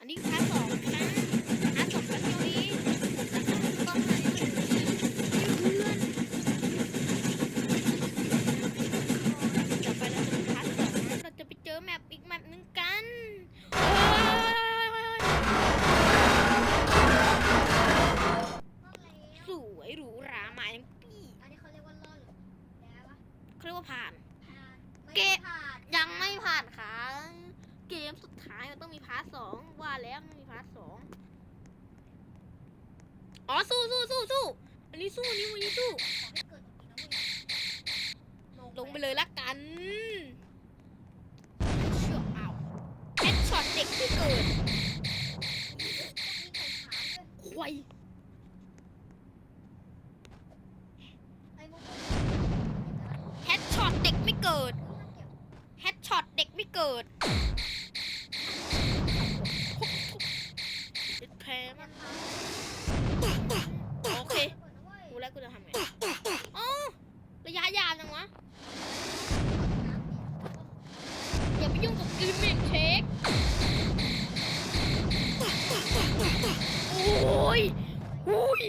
อันนี้พาร์ทสองนะพาร์ทสองกันเท่านี้แล้วก็ต้องหาที่เพื่อนต่อไปเราจะเป็นพาร์ทสองนะเราจะไปเจอแมปอีกแมปหนึ่งกันโอ้ยสวยหรูหราหมายถึงปีอันนี้เขาเรียกว่ารอดหรือแล้ววะเขาเรียกว่าผ่านผ่านไม่เกะผ่านยังไม่ผ่านค่ะ เกมสุดท้ายมันต้องมีพาร์ทสองว่าแล้วมันมีพาร์ทสองอ๋อสู้สู้สู้สู้อันนี้สู้อันนี้วันนี้สู้ ลงไปเลยละกันเชื่อเอาแอดช็อตเด็กที่เกิดควยควายแฮดช็อตเด็กไม่เกิด แฮดช็อตเด็กไม่เกิด แล้วกูจะทำไงอ๋อระยะยาวจังวะ อย่าไปยุ่งกับกิมมิคเชคโอ้ยโอ้ย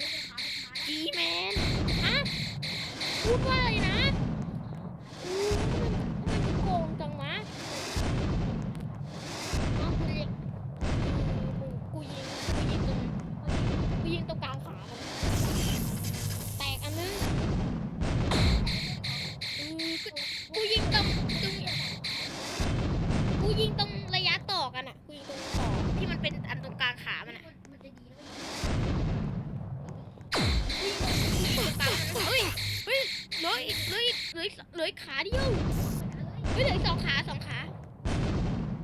ลือกเป็นขาสุดท้าย G-Man ฮะพูดว่าอะไรนะ ลืออีกเหลืออีกเหลืออีกเหลืออีกขาเดียวเฮ้ยเหลืออีกสองขาสองขา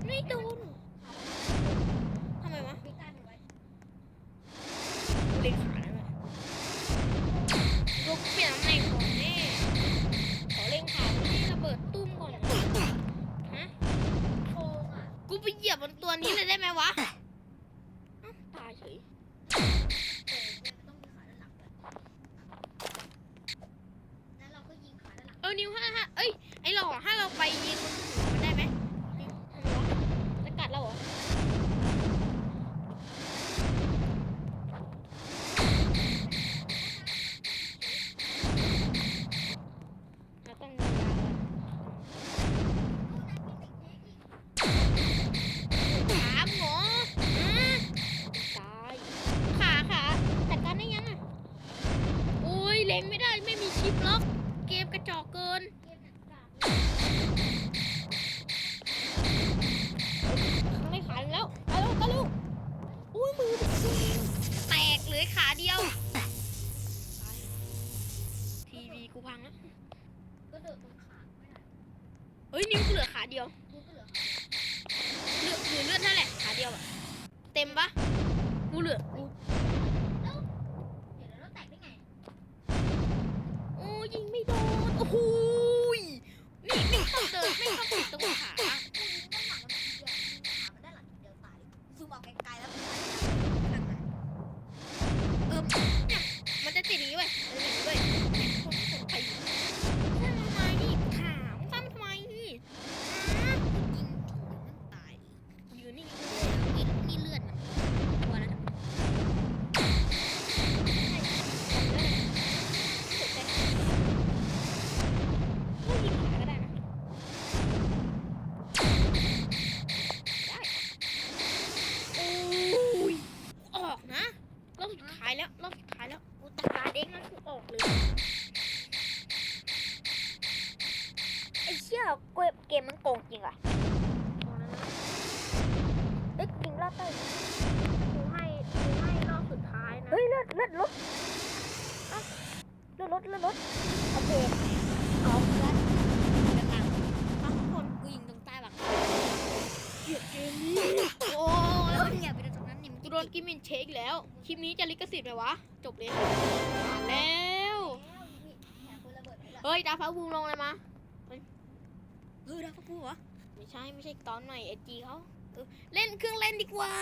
ไม่โดนทำไมวะมีการไว้กูเล็งขาแล้วไงลูกเปลี่ยนตำแหน่งก่อนแน่ขอเล็งขาให้ระเบิดตุ้มก่อนฮะโกงอะกูไปเหยียบบนตัวนี้เลยได้ไหมวะอ้าวตายเฉยโกงเนี่ยมันต้องมีขาด้านหลังด้วยแล้วเราก็ยิงขาด้า นิวห้าห้าเอ้ย ไอ้หล่อถ้าเราไปยิงบนหัวมันได้ไหมทำไมวะจะกัดเราเหรอเราต้องถามหมออ่ตายขาขาจัดการได้ยังอะอุ้ยเล็งไม่ได้ไม่มีชิปล็อก เกมกระจอกเกินเกมหนักกาข้างในขาหนึ่งแล้วไปลูกไปลูกอุ้ยมือแตกเหลือขาเดียว ทีวีกูพังแล้วก็โดดตรงขาไม่ได้เฮ้ยนิ้วกูเหลือขาเดียวกูก็เหลือเหลือเหลือเลือดนั่นแหละขาเดียวอะเต็มปะกูเหลือกู แล้วเดี๋ยวเราแตกได้ไง โอ้ยิงไม่โด นโอ้โหยนี่ไม่ต้องเดินไม่ต้องติดตรงขา เกมเกมมันโกงจริงว่ะเอ้ยยิงรอบใต้กูให้กูให้เลือดลดเอ้าเลือดลดเลือดลดโอเคเอาเพื่อนกำลังฟังคนกูยิงตรงใต้หลังเกลียดเกมนี้ โอ้ยแล้วมันอย่าไปตรงนั้นนี่มันกูโดนกิมมินเชคอีกแล้ว คลิปนี้จะลิขสิทธิ์ไหมวะ จบเลยผ่านแล้วแถมปืนระเบิดไปด้วยเฮ้ยดาวฟ้าบูมลงเลยมาเฮ้ย ดาวพระผู้เหรอไม่ใช่ไม่ใช่ตอนใหม่ไอจีเขาเล่นเครื่องเล่นดีกว่า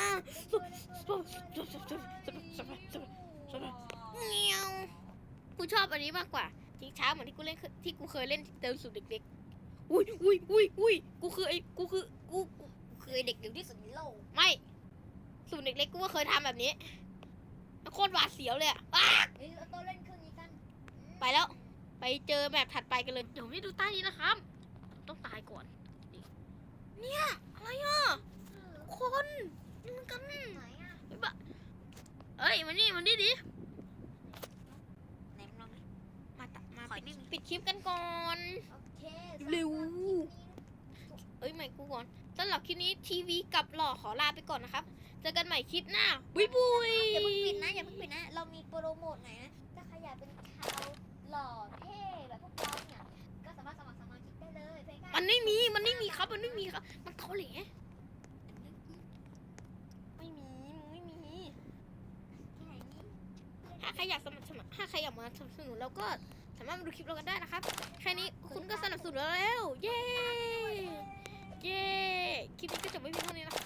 เงี้ยวกูชอบอันนี้มากกว่าทิ้งช้าเหมือนที่กูเล่นที่กูเคยเล่นเติมสูตรเด็กๆอุ้ยอุ้ยอุ้ยอุ้ยกูคือไอ้กูคือกูกูคือไอเด็กเดี๋ยวที่สุดในโลกไม่สูตรเด็กๆกูก็เคยทำแบบนี้โคตรหวาดเสียวเลยอะไปแล้ว ไปเจอแบบถัดไปกันเลยเดี๋ยวไม่ดูใต้นี้นะครับ ต้องตายก่อนเนี่ย อะไรอะทุกคนนี่มันกันไหนอะเอ้ยมานี่มานี่ดิไหนมึงลองดิมาตัดมาขอปิดนิดนึงปิดคลิปกันก่อนโอเคเร็วเอ้ยใหม่กูก่อนสำหรับคลิปนี้ทีวีกับหล่อขอลาไปก่อนนะครับ เจอกันใหม่คลิปหน้าบุยบุยอย่าเพิ่งปิดนะอย่าเพิ่งปิดนะ เรามีโปรโมทไหนนะถ้าใครอยากเป็นชาวหล่อเท่ มันไม่มี มันไม่มีครับ มันไม่มีครับ มันเทาเหลไม่มีมึงไม่มีแค่นี้ถ้าใครอยากสมัครสมัครถ้าใครอยากมาสนับสนุนเราก็สามารถมาดูคลิปเรากันได้นะครับ แค่นี้คุณก็สนับสนุนเราแล้ว เย้ เย้ คลิปนี้ก็จบไว้เพียงเท่านี้นะครับ